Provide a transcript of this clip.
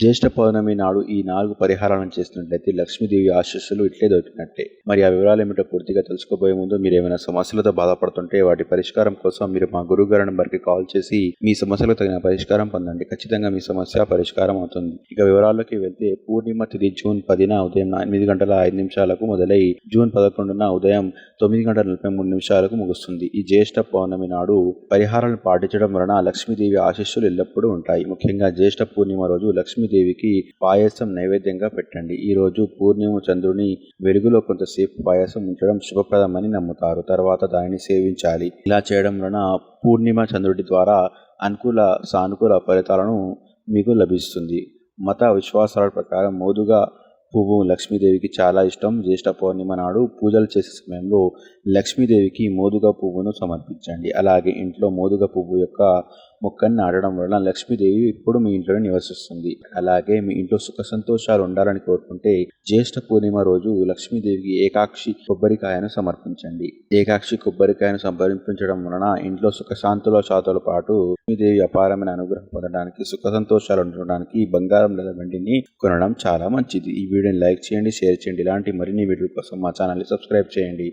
జ్యేష్ఠ పౌర్ణమి నాడు ఈ నాలుగు పరిహారాలను చేస్తున్నట్లయితే లక్ష్మీదేవి ఆశీస్సులు ఇట్లే దొరికినట్టే. మరి ఆ వివరాలు ఏమిటో పూర్తిగా తెలుసుకోబోయే ముందు మీరు ఏమైనా సమస్యలతో బాధపడుతుంటే వాటి పరిష్కారం కోసం మీరు మా గురువు గారి నంబర్కి కాల్ చేసి మీ సమస్యలకు తగిన పరిష్కారం పొందండి. ఖచ్చితంగా మీ సమస్య పరిష్కారం అవుతుంది. ఇక వివరాల్లోకి వెళ్తే పూర్ణిమ తిథి జూన్ పదిన ఉదయం ఎనిమిది గంటల ఐదు నిమిషాలకు మొదలై జూన్ పదకొండున ఉదయం తొమ్మిది గంటల నలభై మూడు నిమిషాలకు ముగుస్తుంది. ఈ జ్యేష్ఠ పౌర్ణమి నాడు పరిహారాలను పాటించడం వలన లక్ష్మీదేవి ఆశీస్సులు ఎల్లప్పుడూ ఉంటాయి. ముఖ్యంగా జ్యేష్ఠ పూర్ణిమ రోజు లక్ష్మీదేవికి పాయసం నైవేద్యంగా పెట్టండి. ఈ రోజు పూర్ణిమ చంద్రుని వెలుగులో కొంతసేపు పాయసం ఉంచడం శుభప్రదమని నమ్ముతారు. తర్వాత దానిని సేవించాలి. ఇలా చేయడం వలన పూర్ణిమ చంద్రుడి ద్వారా అనుకూల సానుకూల ఫలితాలను మీకు లభిస్తుంది. మత విశ్వాసాల ప్రకారం మోదుగా పువ్వు లక్ష్మీదేవికి చాలా ఇష్టం. జ్యేష్ఠ పౌర్ణిమ నాడు పూజలు చేసే సమయంలో లక్ష్మీదేవికి మోదుగా పువ్వును సమర్పించండి. అలాగే ఇంట్లో మోదుగా పువ్వు యొక్క మొక్కని నాటడం వలన లక్ష్మీదేవి ఇప్పుడు మీ ఇంట్లో నివసిస్తుంది. అలాగే మీ ఇంట్లో సుఖ సంతోషాలు ఉండాలని కోరుకుంటే జ్యేష్ఠ పూర్ణిమ రోజు లక్ష్మీదేవికి ఏకాక్షి కొబ్బరికాయను సమర్పించండి. ఏకాక్షి కొబ్బరికాయను సమర్పించడం వలన ఇంట్లో సుఖశాంతుల శాతల పాటు లక్ష్మీదేవి అపారమైన అనుగ్రహం పొందడానికి సుఖ సంతోషాలు ఉండడానికి బంగారం లేదా వెండిని కొనడం చాలా మంచిది. ఈ వీడియోని లైక్ చేయండి షేర్ చేయండి. ఇలాంటి మరిన్ని వీడియోల కోసం మా ఛానల్ని సబ్స్క్రైబ్ చేయండి.